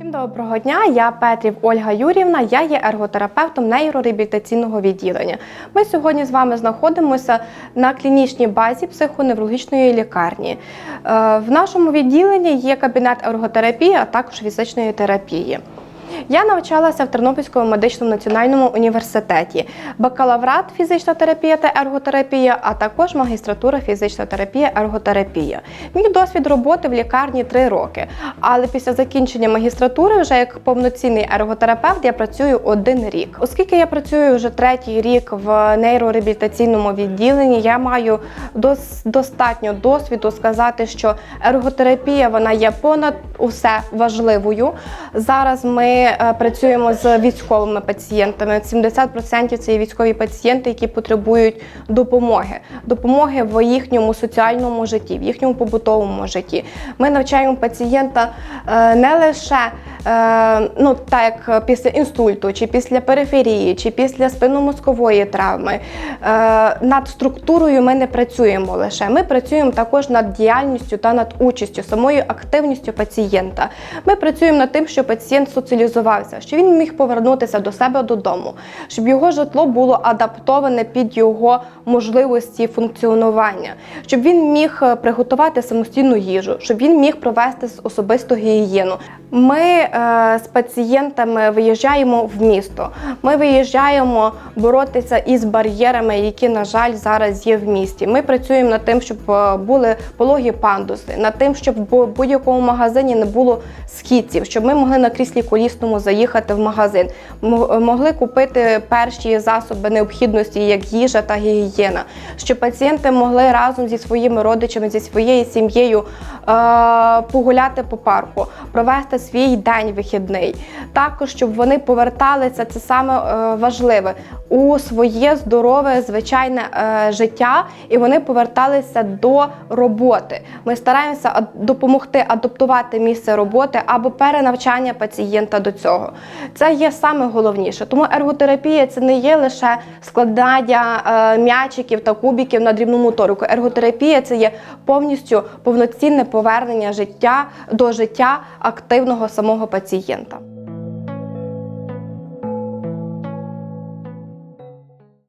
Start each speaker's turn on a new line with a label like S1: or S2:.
S1: Доброго дня, я Петрів Ольга Юрівна, я є ерготерапевтом нейрореабілітаційного відділення. Ми сьогодні з вами знаходимося на клінічній базі психоневрологічної лікарні. Е, В нашому відділенні є кабінет ерготерапії, а також фізичної терапії. Я навчалася в Тернопільському медичному національному університеті, бакалаврат фізична терапія та ерготерапія, а також магістратура фізична терапія, ерготерапія. Мій досвід роботи в лікарні три роки. Але після закінчення магістратури, вже як повноцінний ерготерапевт, я працюю один рік. Оскільки я працюю вже третій рік в нейрореабілітаційному відділенні, я маю достатньо досвіду сказати, що ерготерапія вона є понад усе важливою. Зараз ми е, працюємо з військовими пацієнтами. 70% це є військові пацієнти, які потребують допомоги, допомоги в їхньому соціальному житті, в їхньому побутовому житті. Ми навчаємо пацієнта е, не лише ну так як після інсульту, чи після периферії, чи після спинномозкової травми. Е, Над структурою ми не працюємо лише. Ми працюємо також над діяльністю та над участю, самою активністю пацієнта. Ми працюємо над тим, щоб пацієнт соціалізувався, щоб він міг повернутися до себе додому, щоб його житло було адаптоване під його можливості функціонування, щоб він міг е, приготувати самостійну їжу, щоб він міг провести особисту гігієну. Ми е, з пацієнтами виїжджаємо в місто. Ми виїжджаємо боротися із бар'єрами, які, на жаль, зараз є в місті. Ми працюємо над тим, щоб е, були пологі пандуси, над тим, щоб в будь-якому магазині не було східців, щоб ми могли на кріслі колісному заїхати в магазин, могли купити перші засоби необхідності, як їжа та гігієна, щоб пацієнти могли разом зі своїми родичами, зі своєю сім'єю е, погуляти по парку, провести свій день вихідний. Також щоб вони поверталися, це саме е, важливе у своє здорове звичайне е, життя, і вони поверталися до роботи. Ми стараємося допомогти адаптувати місце роботи або перенавчання пацієнта до цього. Це є саме головніше. Тому ерготерапія це не є лише складання е, м'ячиків та кубиків на дрібну моторику. Ерготерапія це є повністю повноцінне повернення життя до життя активного самого пацієнта.